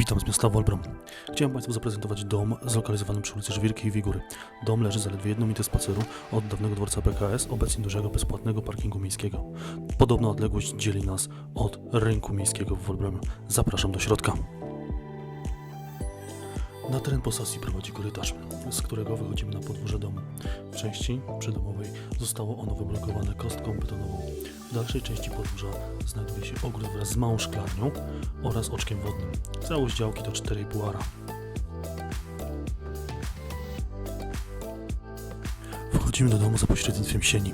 Witam z miasta Wolbrom. Chciałem Państwu zaprezentować dom zlokalizowany przy ulicy Żwirki i Wigury. Dom leży zaledwie jedną minutę spaceru od dawnego dworca PKS, obecnie dużego bezpłatnego parkingu miejskiego. Podobna odległość dzieli nas od rynku miejskiego w Wolbromie. Zapraszam do środka. Na teren posesji prowadzi korytarz, z którego wychodzimy na podwórze domu. Części przydomowej zostało ono wyblokowane kostką betonową. W dalszej części podwórza znajduje się ogród wraz z małą szklarnią oraz oczkiem wodnym. Całość działki to 4,5 ara. Wchodzimy do domu za pośrednictwem sieni.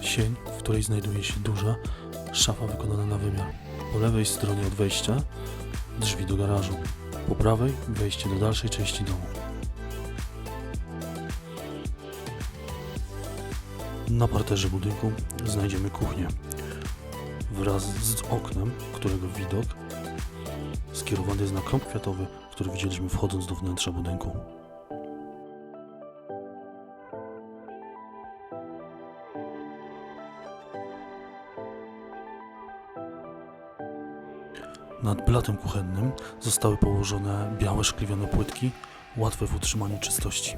Sień, w której znajduje się duża szafa wykonana na wymiar. Po lewej stronie od wejścia drzwi do garażu. Po prawej wejście do dalszej części domu. Na parterze budynku znajdziemy kuchnię wraz z oknem, którego widok skierowany jest na krąg kwiatowy, który widzieliśmy wchodząc do wnętrza budynku. Nad blatem kuchennym zostały położone białe szkliwione płytki, łatwe w utrzymaniu czystości.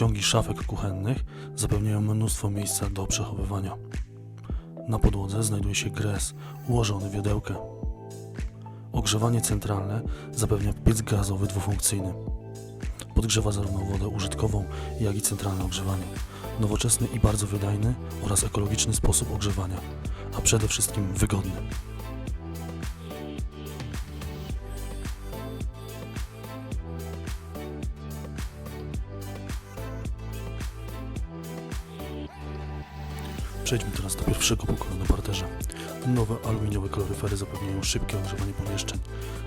Ciągi szafek kuchennych zapewniają mnóstwo miejsca do przechowywania. Na podłodze znajduje się gres ułożony w iodełkę. Ogrzewanie centralne zapewnia piec gazowy dwufunkcyjny. Podgrzewa zarówno wodę użytkową, jak i centralne ogrzewanie. Nowoczesny i bardzo wydajny oraz ekologiczny sposób ogrzewania, a przede wszystkim wygodny. Przejdźmy teraz do pierwszego pokoju na parterze. Nowe aluminiowe kaloryfery zapewniają szybkie ogrzewanie pomieszczeń.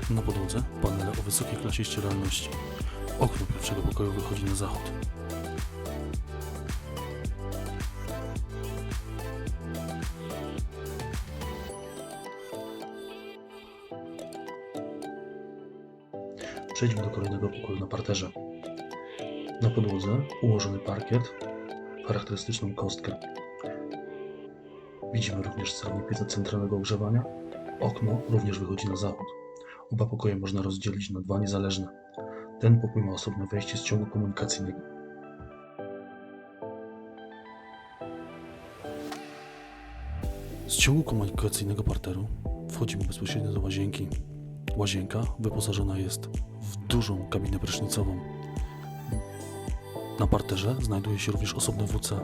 Na podłodze panele o wysokiej klasie ścieralności. Okno pierwszego pokoju wychodzi na zachód. Przejdźmy do kolejnego pokoju na parterze. Na podłodze ułożony parkiet, charakterystyczną kostkę. Widzimy również salę pieca centralnego ogrzewania. Okno również wychodzi na zachód. Oba pokoje można rozdzielić na dwa niezależne. Ten pokój ma osobne wejście z ciągu komunikacyjnego. Z ciągu komunikacyjnego parteru wchodzimy bezpośrednio do łazienki. Łazienka wyposażona jest w dużą kabinę prysznicową. Na parterze znajduje się również osobne WC.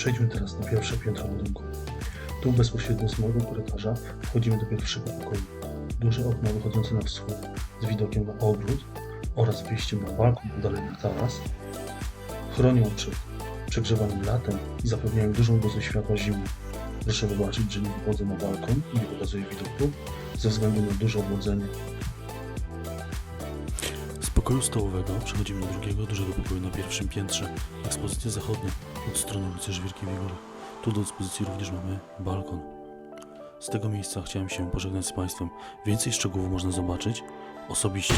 Przejdźmy teraz na pierwsze piętro budynku. Tu bezpośrednio z mojego korytarza wchodzimy do pierwszego pokoju. Duże okno wychodzące na wschód z widokiem na ogród oraz wyjściem na balkon dalej na taras chronią przed przegrzewaniem latem i zapewniają dużą dozę światła zimą. Proszę zobaczyć, że nie wychodzę na balkon i nie pokazuję widoku ze względu na duże obłodzenie. Z pokoju stołowego przechodzimy do drugiego dużego pokoju na pierwszym piętrze. Ekspozycja zachodnia od strony ulicy Żwirki Wigury. Tu do dyspozycji również mamy balkon. Z tego miejsca chciałem się pożegnać z Państwem. Więcej szczegółów można zobaczyć osobiście